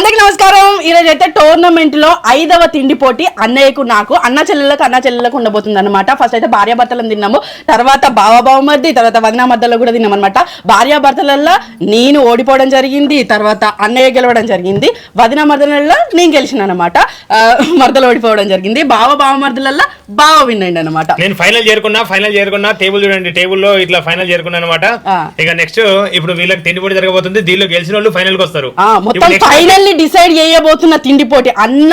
అందరికి నమస్కారం. ఈరోజు అయితే టోర్నమెంట్లో ఐదవ తిండి పోటీ అన్నయ్యకు నాకు. అన్న చెల్లెలకు అన్న చెల్లెలకు ఉండబోతుంది అనమాట ఫస్ట్ అయితే భార్యాభర్తలను తిన్నాము. తర్వాత బావ బావమర్ది తర్వాత వదినా మధ్యలో కూడా తిన్నాం అనమాట భార్యాభర్తలలో నేను ఓడిపోవడం జరిగింది తర్వాత అన్నయ్య గెలవడం జరిగింది వదినా మర్దలలో నేను గెలిచిన అనమాట మర్దలు ఓడిపోవడం జరిగింది బావ బావమర్దలలో బావ విన్నండి అనమాట నేను ఫైనల్ చేరుకున్నా ఫైనల్ చేరుకున్నా టేబుల్ చూడండి టేబుల్లో ఇట్లా ఫైనల్ చేరుకున్నా అనమాట. ఇక నెక్స్ట్ ఇప్పుడు వీళ్ళకి తిండి పోటీ జరగబోతుంది దీనిలో గెలిచిన వాళ్ళు ఫైనల్కి వస్తారు. మొత్తం ఫైనల్ ని డిసైడ్ చేయబోతున్న తిండి పోటీ. అన్న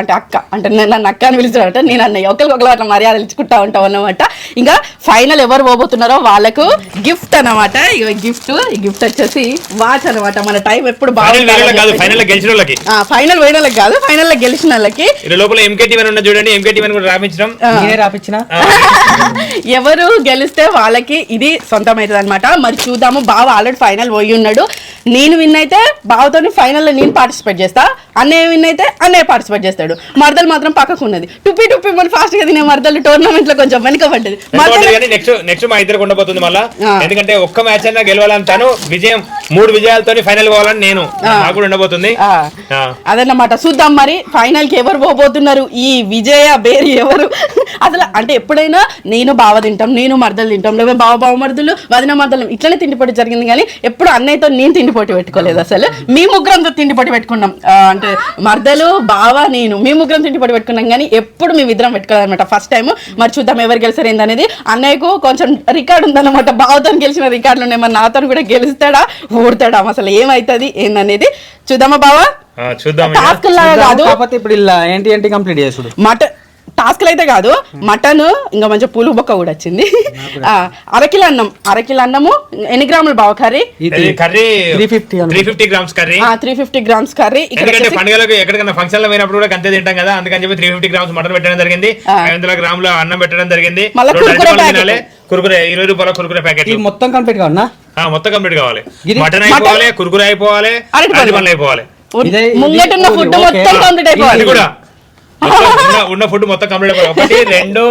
అంటే అక్క అంటే నేను- నన్ను అక్క అని పిలుస్తాడంట నేను అన్నయ్య. ఒకరికొకరు అట్లా మర్యాదలు ఇచ్చుకుంటా ఉంటాం అన్నమాట. ఇంకా ఫైనల్ ఎవరు పోబోతున్నారో వాళ్ళకు గిఫ్ట్ అన్నమాట. ఇక గిఫ్ట్ ఈ గిఫ్ట్ వచ్చేసి వాచ్ అన్నమాట. మన టైం ఎప్పుడు బాగుంటుంది ఫైనల్ గెలిచిన వాళ్ళకి. ఫైనల్ పోయిన వాళ్ళకి కాదు ఫైనల్లో గెలిచిన వాళ్ళకి. ఇది లోపల ఎంకేటీ వన్ ఉన్న చూడండి ఎంకేటీ వన్ కూడా రాపించడం నేనే రాపించిన. ఎవరు గెలిస్తే వాళ్ళకి ఇది సొంతం అవుతుంది అనమాట మరి చూద్దాము బావ ఆల్రెడీ ఫైనల్ పోయి ఉన్నాడు. నేను విన్ అయితే బావతో ఫైనల్లో నేను పార్టిసిపేట్ చేస్తా అన్నయ్య విన్ అయితే అన్నయ్య పార్టిసిపేట్ చేస్తాడు. మరదలు మాత్రం పక్కకు ఉన్నది. టుప్పి టుప్పి మన ఫాస్ట్గా తినే మరదలు టోర్నమెంట్లో కొంచెం మరదలు కానీ నెక్స్ట్ నెక్స్ట్ మా ఇద్దరికి ఉండబోతుంది మళ్ళా. ఎందుకంటే ఒక్క మ్యాచ్ అయినా గెలవాలని తను విజయం మూడు విజయాలతో ఫైనల్ పోవాలని నేను. నాకు కూడా ఉండబోతుంది. అదన్నమాట. చూద్దాం మరి ఫైనల్కి ఎవరు పోబోతున్నారు? ఈ విజయ బేరి ఎవరు? అసలు అంటే ఎప్పుడైనా నేను బావ తింటాం నేను మరదలు తింటాం లేదా బావ బావ మరదలు వదిన మరదలు ఇట్లనే తిండిపోటీ జరిగింది కానీ ఎప్పుడు అన్నయ్యతో నేను తిండిపోటీ పెట్టుకోలేదు అసలు. మీ ముగ్గురంతో తిండిపోటీ పెట్టుకున్నాం. అంటే మరదలు బావ నేను మీ ముగ్గురం తిండిపోటీ పెట్టుకున్నాం. కానీ ఎప్పుడు మేము ఇద్దరం పెట్టుకోలేదు అనమాట ఫస్ట్ టైం మరి చూద్దాం ఎవరు గెలిచారు ఏందనేది. అన్నయ్యకు కొంచెం రికార్డు ఉందన్నమాట. బావతో గెలిచిన రికార్డులు ఉన్నాయి. మరి నాతో కూడా గెలుస్తాడా? ఓడతాడా అసలు ఏమవుతుంది ఏందనేది. చూద్దామా బావా? ఆ, చూద్దాం ఇక. టాస్క్ లాగా కాదు. కాకపోతే ఇప్పుడు ఇలా ఏంటి ఏంటి కంప్లీట్ చేసుడు మటన్ టాస్క్లు అయితే కాదు మటన్ ఇంకా మంచి పూలు బొక్క కూడా వచ్చింది. ఆ, అరకిలో అన్నం అరకిలో అన్నము ఎన్ని గ్రాములు బావ కర్రీ? కర్రీ 350 అను. Three fifty grams curry. Three fifty grams curry. ఇక్కడ పండుగలకు ఎక్కడికైనా ఫంక్షన్లో పోయినప్పుడు కూడా అంతే తింటాం కదా అందుకని చెప్పి త్రీ ఫిఫ్టీ గ్రామ్స్ మటన్ పెట్టడం జరిగింది. ఐదు వందల గ్రాముల అన్నం పెట్టడం జరిగింది. కుర్కురే ఇరవై రూపాయల కురుకురే ప్యాకెట్. ఇది మొత్తం కంప్లీట్ కావన్నా మొత్తం కంప్లీట్ కావాలి. మటన్ అయిపోవాలి కురుకురే అయిపోవాలి అరటిపళ్ళు. అరటిపళ్ళు అయిపోవాలి. ముంగటున్న ఫుడ్. మొత్తం కంప్లీట్ అయిపోవాలి. కూడా. ఉన్న- ఫుడ్ మొత్తం కంప్లీట్ అయిపోవాలి ఒకటి రెండు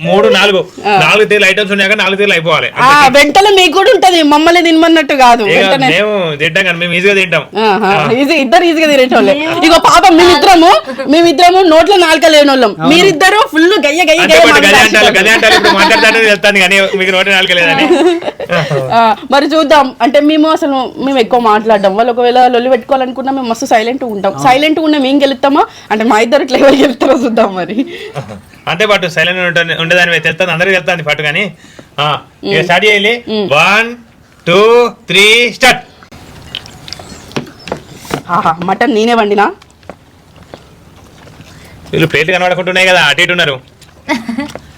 మూడు నాలుగు. నాలుగు తీర్లు ఐటమ్స్ ఉన్నాయి కానీ నాలుగు తీర్లు అయిపోవాలి. ఆ, వెంటనే మీకు కూడా ఉంటది. మమ్మల్ని తినమన్నట్టు కాదు. మేము తింటాం కానీ మేము ఈజీగా తింటాం. ఈజీ ఇద్దరు ఈజీగా తినేటోళ్ళే. ఇగో పాప మేమిద్దరము మేమిద్దరము నోట్లో నాలుక లేనోళ్ళం మీరిద్దరు ఫుల్ గయ్య గయ్య మరి చూద్దాం. అంటే మేము అసలు మేము ఎక్కువ మాట్లాడడం వాళ్ళు ఒకవేళ లొల్లి పెట్టుకోవాలనుకున్నా మేము మస్తు సైలెంట్ ఉంటాం. సైలెంట్ ఉన్న మేము గెలుస్తామా? అంటే మా ఇద్దరు ఇట్లా ఎవరు గెలుస్తారో చూద్దాం మరి. అంతే పాటు సైలెంట్ ఉంటుంది ఉండేదాని తెలుస్తుంది అందరికి తెలుస్తుంది పాటు కానీ. స్టార్ట్ చేయాలి one two three start mutton నేనే వండినా? వీళ్ళు ప్లేట్లు కనబడుకుంటున్నాయి కదా అటు ఇటు ఉన్నారు.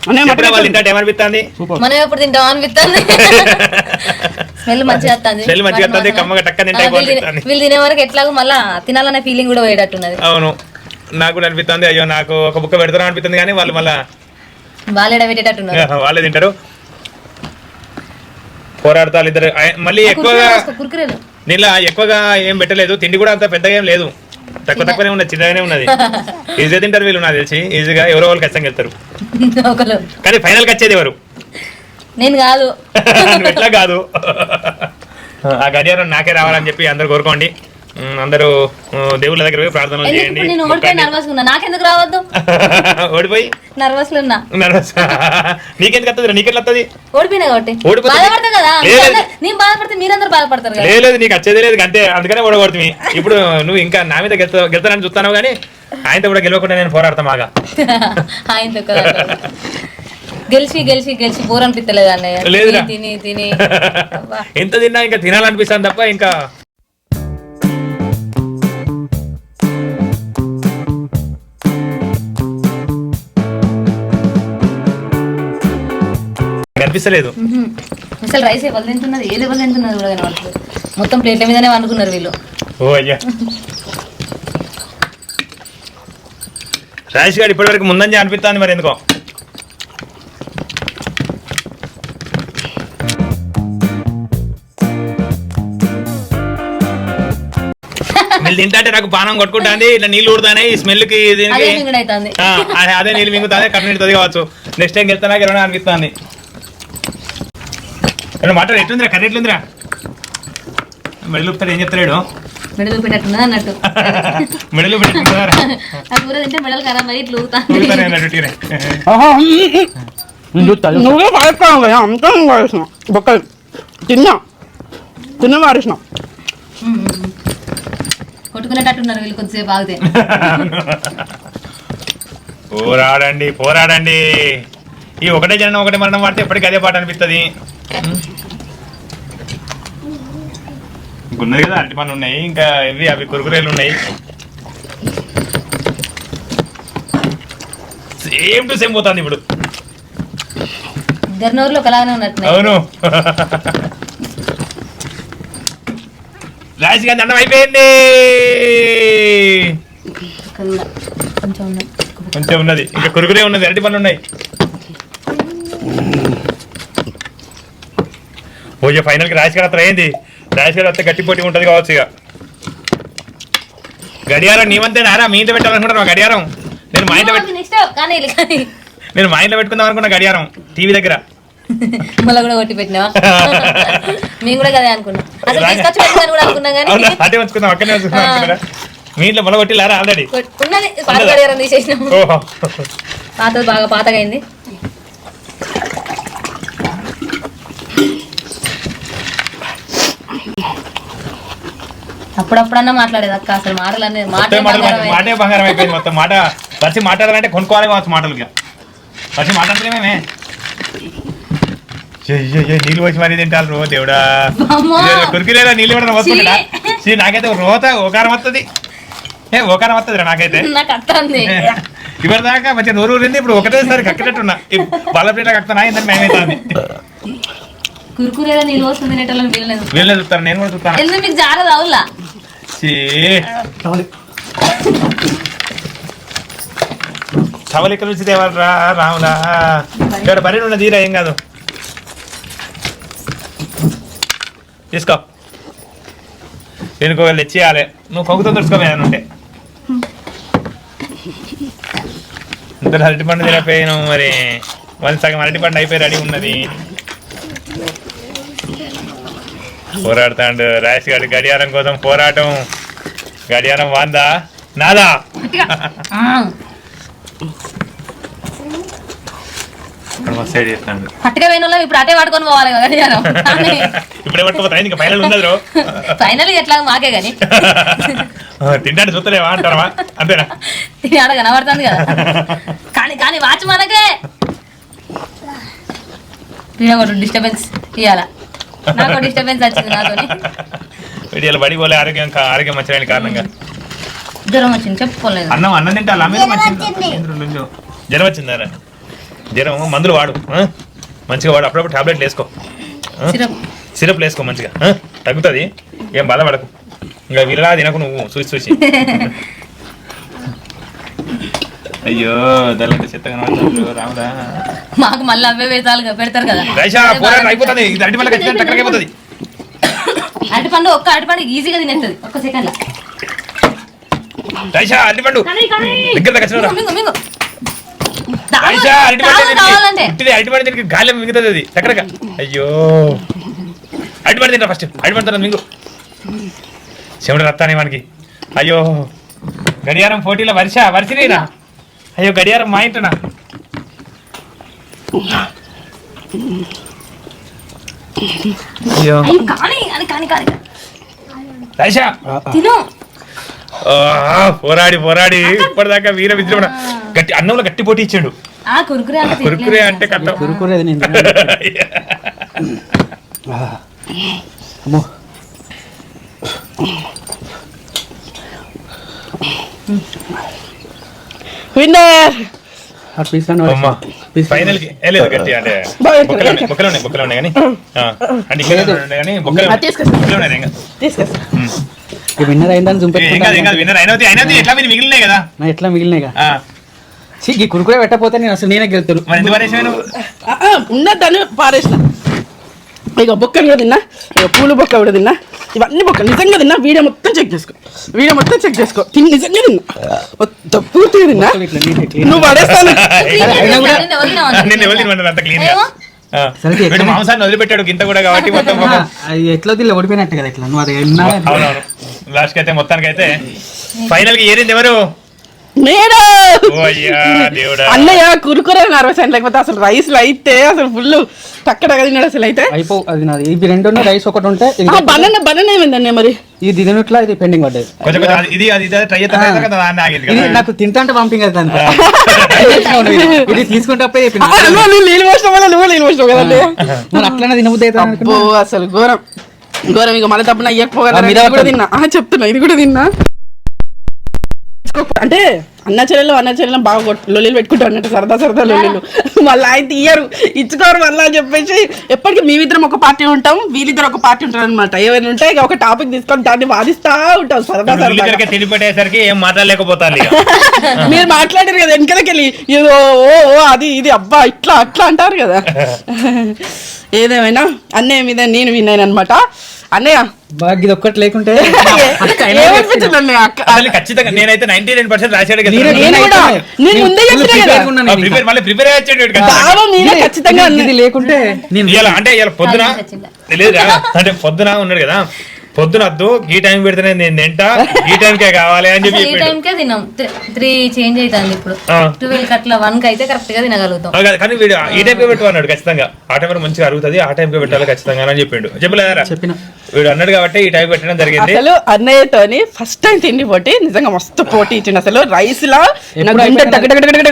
వాళ్ళు తింటే ఏమనిపిస్తుంది? మనం ఎప్పుడు తింటాం అనిపిస్తుంది. స్మెల్ మంచిగా వస్తుంది. స్మెల్ మంచిగా వస్తుంది, కమ్మగా టక్క తింటే అయిపోతుంది. వీళ్ళు తినే వరకు ఎట్లాగో మళ్ళా తినాలనే ఫీలింగ్ కూడా పోయేటట్టున్నది. అవును. నాకు కూడా అనిపిస్తుంది అయ్యో నాకు ఒక బుక్క పెడతాను అనిపిస్తుంది కానీ వాళ్ళు మళ్ళా పెట్టేటట్టున్నారు వాళ్ళే తింటారు. పోరాడతారు ఇద్దరు. మళ్ళీ ఎక్కువగా నీళ్ళ ఎక్కువగా ఏం పెట్టలేదు. తిండి కూడా అంత పెద్దగా ఏం లేదు. తక్కువ తక్కువనే ఉన్నది చిన్నగానే ఉన్నది. ఈజీగా తింటారు వీళ్ళు నాకు తెలిసి. ఈజీగా ఎవరో వాళ్ళు ఖచ్చితంగా వెళ్తారు. కానీ ఫైనల్ వచ్చేది ఎవరు? నేను కాదు. నువ్వు ఎట్లా కాదు? ఆ గడియారం నాకే రావాలని చెప్పి అందరు కోరుకోండి. అందరూ దేవుళ్ళ దగ్గర పోయి ప్రార్థనలు చేయండి. నేను ఓడిపోయి నర్వస్ ఉన్నా. నాకెందుకు రావద్దు? ఓడిపోయి? నర్వస్ ఉన్నా. నర్వస్ నీకెందుకు వస్తుంది నీకెట్లా వస్తుంది ఓడిపోయినా కాబట్టి. బాధపడతా కదా? నేను బాధపడితే మీరందరూ బాధపడతారు కదా? లేదు నీకు వచ్చేది లేదు. అంతే అందుకనే ఓడగొడుతుంది ఇప్పుడు నువ్వు ఇంకా నా మీద గెలుతా గెలుతానని చూస్తాను కానీ ఆయనతో కూడా గెలవకుండా నేను పోరాడతా మాగా. ఆయనతో గెలిచి గెలిచి గెలిచి బోర్ అనిపిస్తలేదు అన్నయ్య. తిని తిని. ఎంత తిన్నా ఇంకా తినాలనిపిస్తాను తప్ప ఇంకా కనిపిస్తలేదు. అసలు రైస్ ఎవరు తింటున్నారు ఏది ఎవరు తింటున్నారు కూడా కనబడట్లేదు. మొత్తం ప్లేట్ల మీదనే వండుకున్నారు వీళ్ళు. ఓ అయ్యా. రాజేష్ గారు ఇప్పటివరకు ముందంజ అనిపిస్తుంది మరి ఎందుకో? తింటే నాకు పానం కొట్టుకుంటాంది ఇట్లా నీళ్ళు ఊడుతానే ఈ స్మెల్కి అదే నీళ్ళు మింగుతానే కట్ట నిడుతుంది కావచ్చు. నెక్స్ట్ టైం వెళ్తానా గెలవనా అనిపిస్తుంది మటన్ ఎట్లుందిరా? కర్రీ ఎట్లుందిరా? వెళ్ళి ఏం చెప్తలేడు? మెడలు పెట్టట్టున్నది అన్నట్టు? మెడలు పెట్టుకుంటారా ఆ కూర తింటే మెడలు ఖరాబ్ అయ్యి ఇట్లా. ఊగుతానే నేను. నువ్వే పడతావు కదా అంతా వారేసిన బొక్కలు తిన్నా. తిన్న వారేసిన కొట్టుకునేటట్టున్నారు వీళ్ళు కొద్దిసేపు ఆగితే. పోరాడండి పోరాడండి. ఈ ఒకటే జనం ఒకటే మరణం పడితే ఎప్పటికీ అదే పాట అనిపిస్తుంది. ఉన్నది కదా అరటి పనులు ఉన్నాయి ఇంకా ఇవి అవి కురుకురేలు ఉన్నాయి. సేమ్ టు సేమ్ పోతుంది ఇప్పుడు. ఒకలాగానే అవును. రాజు గారి దండం అయిపోయింది. కొంచెం ఉన్నది. ఇంకా కురుకురే ఉన్నది అరటి పనులు ఉన్నాయి. ఓజే ఫైనల్కి రాజు గారు అత్త ఏంది? రాజు గారు అత్త గట్టి పోటీ ఉంటుంది కావచ్చు ఇక. గడియారం నీవంతే నారా మీ ఇంట్లో పెట్టాలనుకుంటున్నా గడియారం? నేను మా ఇంట్లో నేను మా ఇంట్లో పెట్టుకుందాం అనుకున్నా గడియారం టీవీ దగ్గర. మళ్ళీ కూడా కొట్టి పెట్టినావా? మేము కూడా కదే అనుకున్నాం. అసలు తీసుకొచ్చి పెట్టాను కూడా అనుకున్నాం అవునా కానీ అదే ఉంచుకుందాం అక్కడనే ఉంచుకుందాం ఆ. అనుకున్నారా? మీ ఇంట్లో మొల ఆల్రెడీ ఉన్నది పాత గడియారం తీసేసినాం బాగా పాతగా అయింది అప్పుడప్పుడన్నా మాట్లాడేది అక్క అసలు మాటలు అనేది. మాటే బంగారం అయిపోయింది మొత్తం మాట. పరిచి మాట్లాడాలంటే కొనుక్కోవాలి కావచ్చు మాటలు ఇక. పరిచి మాట్లాడుతున్నామే నీళ్ళు వచ్చి మరీ తింటారు రో దేవుడా. కురికిలేదా నీళ్ళు కూడా వస్తుంటా సీ నాకైతే రోత ఓకారం వస్తుంది ఏ ఓకారం వస్తుంది నాకైతే. ఇవరి దాకా మంచిగా నోరు ఊరింది ఇప్పుడు ఒకటేసారి కక్కినట్టున్నా. బలపీట కక్కుతున్నా ఏంటని మేమైతే కురుకురేదో నీళ్ళు వస్తుంది వీళ్ళే చూస్తాను నేను కూడా చూస్తాను. ఎందుకు మీకు జారదు అవులా? ఛీ. టవల్ ఇక్కడ నుంచి తేవాలరా రాములా ఇక్కడ పని ఉన్న తీరా ఏం కాదు తీసుకో దీనికి ఒకళ్ళు తెచ్చేయాలి నువ్వు కొగుతో తెచ్చుకోవే అని ఉంటే ఇంత అరటి పండు తినపోయాను మరి వాళ్ళు సగం అరటి పండు అయిపోయి రెడీ ఉన్నది పోరాడుతాండు. రాజేష్ గారి గడియారం కోసం పోరాటం. గడియారం వాందా? నాదా? సైడ్ చేస్తాడు. పోయిన వాళ్ళం ఇప్పుడు అటే పట్టుకొని పోవాలి కదా గడియారం. ఇప్పుడే పట్టుకుపోతా ఇంకా ఫైనల్ ఉండదు. ఫైనల్ ఎట్లా మాకే కానీ. తింటాడు చూస్తలేవా అంటారా అంతేనా? ఆడ కనబడుతుంది కదా. కానీ కానీ వాచ్ మనకే. డిస్టర్బెన్స్ నాకు డిస్టర్బెన్స్ వచ్చింది నాతోని. వీడియోలు బడి పోలే ఆరోగ్యం ఆరోగ్యం మంచిగా కారణంగా. జ్వరం వచ్చింది చెప్పుకోలేదు. అన్నం అన్నం తింటే అలా మీద మంచిది జ్వరం వచ్చిందారా జ్వరం మందులు వాడు? మంచిగా వాడు. అప్పుడప్పుడు టాబ్లెట్లు వేసుకో? సిరప్. సిరప్లు వేసుకో మంచిగా? తగ్గుతుంది? ఏం బాధపడకు. ఇంకా వీళ్ళలా తినకు నువ్వు. చూసి చూసి. అయ్యో దళంత చెత్తగా కనబడుతుంది, రాముడా. మాకు మళ్ళీ అవే వేసాలు పెడతారు కదా. అయిపోతుంది. ఇది అరటి పళ్ళకి ఖచ్చితంగా టక్కరకి అయిపోతుంది. అరటి పండు ఒక్క అరటి పండు ఈజీగా తినేస్తుంది. ఒక్క సెకండ్ అరటి పండు. దగ్గర దగ్గర గాలి మిగుతుంది అది టక్కరగా అయ్యో. అరటి పండు తింటా ఫస్ట్. అరటి పండు తిన్నా మింగు. చెమట రత్తానే మనకి అయ్యో. గడియారం పోటీలో వర్ష వర్షనేనా అయ్యో గడియారం మా ఇంటనా? అయ్యో. అయ్యో, కానీ కానీ కానీ కానీ. రైషా తిను. ఆ, పోరాడి పోరాడి. ఇప్పటిదాకా వీర విజృంభణ గట్టి అన్నంలో గట్టి పోటీ ఇచ్చాడు. ఆ కురుకురే అంటే కురుకురే అంటే కట్టం. తినను. విన్నర్ ఫైనల్కి ఏ లేదు గట్టి అంటే బాగా బొక్కలు ఉన్నాయి బొక్కలు ఉన్నాయి బొక్కలు ఉన్నాయి కానీ. ఆ, అంటే ఇక్కడ ఉన్నాయి కానీ బొక్కలు అది తీసుకొస్తా. బొక్కలు ఉన్నాయి ఇంకా. తీసుకొస్తా. ఉమ్. ఈ విన్నర్ అయిందని ఏం కాదు ఏం కాదు చూపెట్టుకుంటా విన్నర్ అయినది అయినది ఎట్లా మీరు మిగిలినాయి కదా. నా ఎట్లా మిగిలినాయిగా ఆ, ఛీ, ఈ కురుకురే పెట్టకపోతే నేను అసలు నేనే గెలుతాను ఉన్నదాన్ని పారేసిన. ఇక బొక్కలు కూడా తిన్నా ఇక పూలు బొక్క కూడా తిన్నా. ఇవన్నీ బొక్క నిజంగా తిన్నా? వీడియో మొత్తం చెక్ చేసుకో. వీడియో మొత్తం చెక్ చేసుకో. తిని నిజంగా తిన్నా? మొత్తం పూర్తిగా తిన్నా. నువ్వు పడేస్తాను. గా. ఎట్లా? మాంసాన్ని వదిలిపెట్టాడు ఇంత కూడా కాబట్టి మొత్తం ఎట్లా దిల్ల ఓడిపోయినట్టు కదా ఇట్లా నువ్వు అది లాస్ట్కి అయితే మొత్తానికి అయితే ఫైనల్ కి ఏరింది ఎవరు? నేను? అన్నయ్య కురుకురే నర్వస్ అయింది లేకపోతే అసలు రైస్ అయితే అసలు ఫుల్ టక్కడ తిన్నాడు అసలు అయితే. అయిపో అది నాది. ఇవి రెండు రైస్ ఒకటి ఉంటే బనానా బనానా ఏమైంది అన్నయ్య మరి? ఇది తినట్లా ఇది పెండింగ్ పడ్డది ఇది నాకు తింటా పంపింగ్ అది ఇది. తీసుకుంటే నీళ్ళు పోసిన వల్ల నువ్వు నీళ్ళు పోసినావు కదా అన్నయ్య. మరి అట్లనే తినబుద్ధి అవుతా అబ్బో అసలు ఘోరం. ఘోరం ఇక మళ్ళీ తప్పన అయ్యకపోగా ఆ, మీద ఇది కూడా పట్టండి. తిన్నా. ఆ, చెప్తున్నా ఇది కూడా తిన్నా. అంటే అన్న చెల్లెలు అన్న చెల్లెలు బాగా కొట్టు- లొల్లిలు పెట్టుకుంటారు అన్నట్టు సరదా సరదా లొల్లిలు. మళ్ళీ ఆయన తీయరు. ఇచ్చుకోరు మళ్ళీ అని చెప్పేసి ఎప్పటికీ మేమిద్దరం ఒక పార్టీ ఉంటాం వీళ్ళిద్దరు ఒక పార్టీ ఉంటారు అనమాట ఏమైనా ఉంటే ఇక ఒక టాపిక్ తీసుకొని దాన్ని వాదిస్తా ఉంటాం సరదా సరదా ఉల్లికలకే తిని పెట్టేసరికి ఏం మాట్లాడలేకపోతాను. మీరు మాట్లాడారు కదా వెనకలకెళ్ళి. ఏదో ఓ ఓ అది ఇది అబ్బా ఇట్లా అట్లా అంటారు కదా. ఏదేమైనా అన్నయ్య మీద నేను విన్నాను అనమాట అన్నయ్య. బాగా ఇది ఒక్కటి లేకుంటే ఖచ్చితంగా నేనైతే నైన్టీ నైన్ పర్సెంట్. ప్రిపేర్ మళ్ళీ ప్రిపేర్ అయ్యాడు లేకుంటే అంటే ఇవాళ పొద్దున? లేదురా అంటే పొద్దున ఉన్నాడు కదా. పొద్దున వద్దు ఈ టైం పెడితేనే నేను తింటా ఈ టైంకే కావాలి అని చెప్పి ఈ చెప్పిండు. టైంకే తిన్నాం. త్రీ చేంజ్ అవుతుంది ఇప్పుడు. ఆ. ట్వెల్వ్కి అట్లా వన్కి అయితే కరెక్ట్గా తినగలుగుతాం. కానీ వీడు ఈ టైంకే పెట్టు అన్నాడు ఖచ్చితంగా. ఆ టైం మంచిగా అరుగుతుంది ఆ టైంకే పెట్టాలి ఖచ్చితంగా అని చెప్పిండు. చెప్పలేదా చెప్పిన. వీడు అన్నాడు కాబట్టి ఈ టైం పెట్టడం జరిగింది. అసలు అన్నయ్యతోని ఫస్ట్ టైం తిండి పోటీ నిజంగా మస్తు పోటీ ఇచ్చిండు. అసలు రైస్ లా నాకు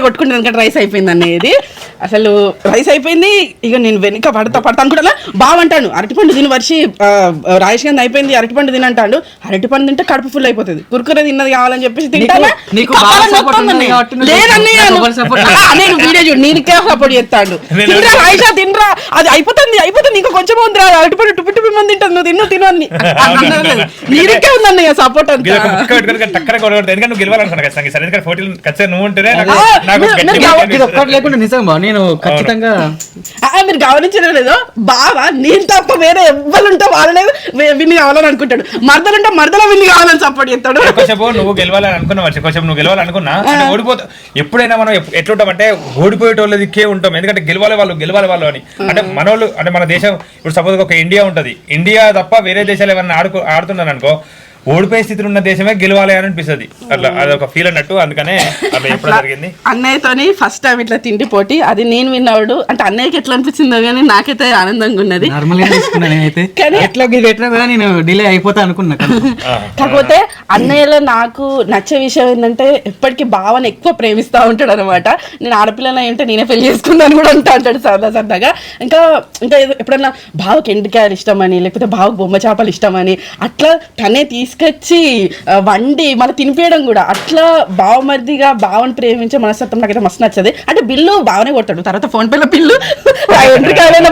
కొట్టుకుంటుంది ఎందుకంటే రైస్ అయిపోయింది అనేది అసలు రైస్ అయిపోయింది. ఇక నేను వెనుక పడతా పడతా అనుకుంటా బాగుంటాను అరటిపండు తిని వర్షి ఆ, రాయేష్ గాంధీ అయిపోయింది అరటిపండు తిని అంటాడు అరటిపండు తింటే కడుపు ఫుల్ అయిపోతుంది. కురుకురే తిన్నది కావాలని చెప్పేసి తింటానా? నీకు నాకు నేను వీడియో చూడు నీకే సపోర్ట్ చేస్తాడు. తినరా రాయిషా తినరా. అది అయిపోతుంది అయిపోతుంది. ఇంకా కొంచెం ఉంది అరటిపండు టుప్పి టుప్పి మంది తింటుంది నువ్వు తిన్ను తిను అని నీరికే ఉందన్నయ్య సపోర్ట్ అంతా. ఎందుకంటే నువ్వు గెలవాలనుకున్నా ఖచ్చితంగా సరే ఎందుకంటే పోటీలు ఖచ్చితంగా నువ్వు ఉంటేనే నాకు నాకు ఇది ఒక్కటి లేకుండా నిజం బా నేను ఖచ్చితంగా ఆ, మీరు గమనించడం లేదో. బావా నేను తప్ప వేరే ఎవ్వరుంటే వాళ్ళనే విన్ని కావాలని అనుకుంటాడు మరదలుంటే మరదల విన్ని కావాలని సపోర్ట్ చేస్తాడు. ఎక్కువసేపు నువ్వు గెలవాలని అనుకున్నావు ఎక్కువసేపు నువ్వు గెలవాలనుకున్నా అంటే ఓడిపోతా ఎప్పుడైనా మనం ఎప్- ఎట్లుంటామంటే ఓడిపోయేటోళ్ళ దిక్కే ఉంటాం. ఎందుకంటే గెలవాలి వాళ్ళు గెలవాలి వాళ్ళు అని. అంటే మనోళ్ళు అంటే మన దేశం ఇప్పుడు సపోజ్ ఒక ఇండియా ఉంటది. ఇండియా తప్ప వేరే దేశాలు ఏమన్నా ఆడుకో ఆడుతున్నాను అనుకో ఓడిపోయే స్థితిలో ఉన్న దేశమే గెలవాలి అని అనిపిస్తుంది. అట్లా అదొక ఫీల్ అన్నట్టు. అందుకనే అట్లా ఎప్పుడు జరిగింది. అన్నయ్యతోని ఫస్ట్ టైం ఇట్లా తిండి పోటీ. అది నేను విన్నాడు అంటే అన్నయ్యకి ఎట్లా అనిపించిందో కానీ నాకైతే ఆనందంగా ఉన్నది. ఎట్లా కూడా నేను డిలే అయిపోతా అనుకున్నా. కాకపోతే అన్నయ్యలో నాకు నచ్చే విషయం ఏంటంటే ఎప్పటికీ భావన ఎక్కువ ప్రేమిస్తూ ఉంటాడు అనమాట నేను ఆడపిల్లలు ఏంటంటే నేనే పెళ్ళి చేసుకుందాను కూడా అంటా అంటాడు సరదా సరదాగా. ఇంకా ఇంకా ఎప్పుడన్నా బావకి ఎండుకాయలు ఇష్టమని లేకపోతే బావకు బొమ్మ చేపలు ఇష్టమని అట్లా తనే తీసుకొచ్చి వండి మన తినిపేయడం కూడా. అట్లా బావమర్దిగా బావని ప్రేమించే మనస్తత్వం నాకైతే మస్తు నచ్చదు. అంటే బిల్లు బావనే కొట్టాడు. తర్వాత ఫోన్ పేలో బిల్లు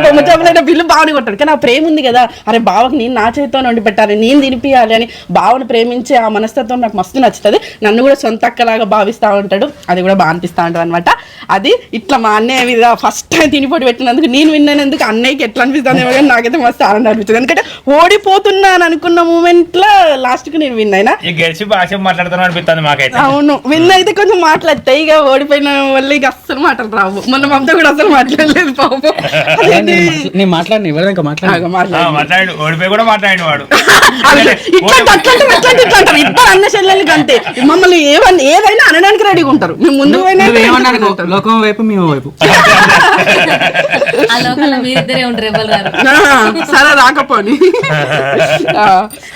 బొమ్మ చేపలైనా బిల్లు బావనే కొట్టాడు. కానీ ఆ ప్రేమ ఉంది కదా. అరే బావకి నేను నా చేతితో వండి పెట్టాలి నేను తినిపియాలి అని బావని ప్రేమించే ఆ మనస్తత్వం నాకు మస్తు నచ్చుతుంది. నన్ను కూడా సొంత అక్కలాగా భావిస్తూ ఉంటాడు. అది కూడా బాగా అనిపిస్తూ ఉంటుంది అనమాట అది ఇట్లా మా అన్నయ్య మీద ఫస్ట్ టైం తినిపోటు పెట్టినందుకు నేను విన్నందుకు అన్నయ్యకి ఎట్లా అనిపిస్తుంది కానీ నాకైతే మస్తు ఆనందం అనిపిస్తుంది. ఎందుకంటే ఓడిపోతున్నాను అనుకున్న మూమెంట్లో లాస్ట్కి నేను విన్ అయినా. గెలిచి భాష మాట్లాడుతాను అనిపిస్తుంది మాకైతే. అవును విన్ అయితే కొంచెం మాట్లాడతాయి ఇక ఓడిపోయిన వల్ల ఇక అస్సలు మాటలు రావు. మొన్న మమత కూడా అసలు మాట్లాడలేదు పాపం? నేను మాట్లాడిన ఎవరు ఇంకా మాట్లాడి. మాట్లాడు. మాట్లాడు. ఓడిపోయి కూడా మాట్లాడిన వాడు. ఇద్దరు అన్న చెల్లెలకి అంతే మమ్మల్ని ఏమన్నా ఏదైనా అనడానికి రెడీగా ఉంటారు. మేము ముందు లోకం వైపు మేము వైపు. ఆ లోకల్లో మీరిద్దరే ఉంటారు ఎవరు రారు. ఆ, సరే రాకపోని. ఆ,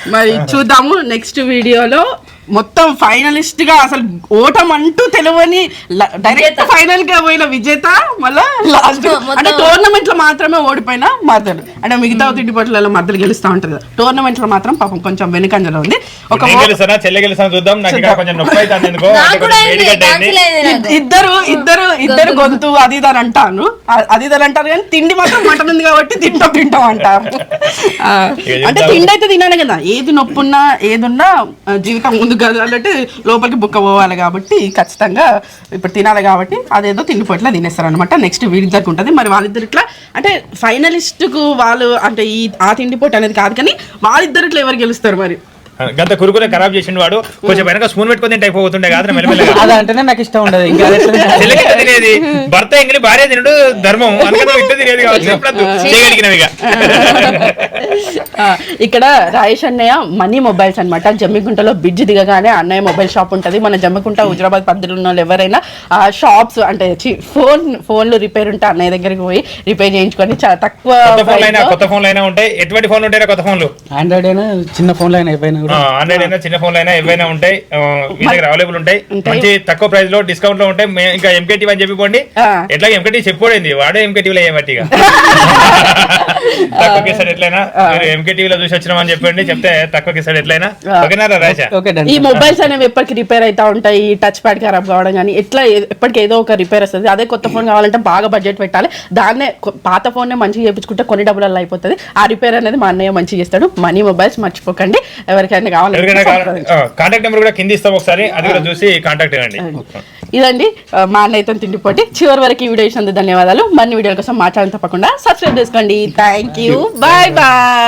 మరి చూద్దాము నెక్స్ట్ వీడియోలో. మొత్తం ఫైనలిస్ట్గా అసలు ఓటం అంటూ తెలియని డైరెక్ట్. ఫైనల్గా పోయిన విజేత మళ్ళా లాస్ట్ అంటే టోర్నమెంట్లో మాత్రమే ఓడిపోయిన మద్దలు అంటే మిగతా తిండిపోట్లలో మద్దలు గెలుస్తా ఉంటది కదా. టోర్నమెంట్లో మాత్రం పాపం కొంచెం వెనుకంజలో ఉంది. ఒక. ఇద్దరు ఇద్దరు ఇద్దరు గొంతు. అది అంటాను అది అంటారు కానీ తిండి మాత్రం మటన్ ఉంది కాబట్టి తింటాం తింటాం అంటారు. అంటే తిండి అయితే తినాలి కదా. ఏది నొప్పున్నా ఏదున్నా జీవితం ముందు అన్నట్టు లోపలికి బుక్క పోవాలి కాబట్టి ఖచ్చితంగా ఇప్పుడు తినాలి కాబట్టి అదేదో తిండిపోట్ల తినేస్తారు అనమాట నెక్స్ట్ వీడిద్దరికి ఉంటుంది. మరి వాళ్ళిద్దరు ఇట్లా అంటే ఫైనలిస్ట్కు వాళ్ళు అంటే ఈ ఆ తిండిపోటు అనేది కాదు కానీ వాళ్ళిద్దరు ఇట్లా ఎవరు గెలుస్తారు మరి? గంత కురుకులే ఖరాబ్ చేసిండు వాడు. కొంచెం వెనక స్పూన్ పెట్టుకొని తింటే అయిపోతుండే కాదు మెల్లమెల్లగా. అది అంటేనే నాకు ఇష్టం ఉండదు. ఇంకా తినేది. భర్త ఎంగిలి భార్య తినడు ధర్మం. అందుకని తినేది కావచ్చు. ఇక్కడ రాయేష్ అన్నయ్య మనీ మొబైల్స్ అన్నమాట. జమ్మికుంటలో బ్రిడ్జ్ దిగగానే అన్నయ్య మొబైల్ షాప్ ఉంటది. మన జమ్మికుంట హుజరాబాద్ పద్ధతిలో ఉన్న వాళ్ళు ఎవరైనా ఆ షాప్స్ అంటే చి- ఫోన్ ఫోన్లు రిపేర్ ఉంటే అన్నయ్య దగ్గరికి పోయి రిపేర్ చేయించుకొని చాలా తక్కువ కొత్త ఫోన్లు price అయినా లో కొత్త ఫోన్లు అయినా ఉంటాయి ఎటువంటి ఫోన్లు ఉంటాయి కొత్త ఫోన్లు? ఆండ్రాయిడ్ అయినా చిన్న ఫోన్లో అయినా ఏవైనా ఆండ్రాయిడ్ అయినా చిన్న ఫోన్లు అయినా ఏవైనా ఉంటాయి మీ దగ్గర అవైలబుల్ ఉంటాయి. మంచి తక్కువ ప్రైస్లో డిస్కౌంట్లో ఉంటాయి మే- ఇంకా ఎంకేటీ అని చెప్పిపోండి. ఎట్లా ఎంకేటీ చెప్పుకోండి వాడే ఎంకేటీవీలో ఏమట్టిగా తక్కువకి ఇస్తాడు ఎట్లయినా మీరు ఎంకేటీవీలో చూసి వచ్చినామని చెప్పండి చెప్తే తక్కువకి ఇస్తాడు ఎట్లయినా. ఓకేనా రాజా? ఈ మొబైల్స్ అనేవి ఎప్పటికి రిపేర్ అవుతా ఉంటాయి? ఈ టచ్ ప్యాడ్ ఖరాబ్ కావడం కానీ ఎట్లా ఎప్పటికి ఏదో ఒక రిపేర్ వస్తుంది. అదే కొత్త ఫోన్ కావాలంటే బాగా బడ్జెట్ పెట్టాలి. దాన్నే పాత ఫోన్ మంచిగా చేయించుకుంటే కొన్ని డబ్బులలో అయిపోతుంది. ఆ రిపేర్ అనేది మా అన్నయ్య మంచిగా చేస్తాడు. మనీ మొబైల్స్ మర్చిపోకండి. ఎవరికైనా ఎవరికైనా కావాలంటే కాంటాక్ట్ నెంబర్ కూడా కింద ఇస్తాం ఒకసారి అది కూడా చూసి కాంటాక్ట్ ఇవ్వండి ఇదండి మా అన్నయ్యతో తిండిపోటీ. చివరి వరకు ఈ వీడియో ఇచ్చినందుకు ధన్యవాదాలు. మరిన్ని వీడియోల కోసం మా ఛానల్ తప్పకుండా సబ్స్క్రైబ్ చేసుకోండి. Thank you bye bye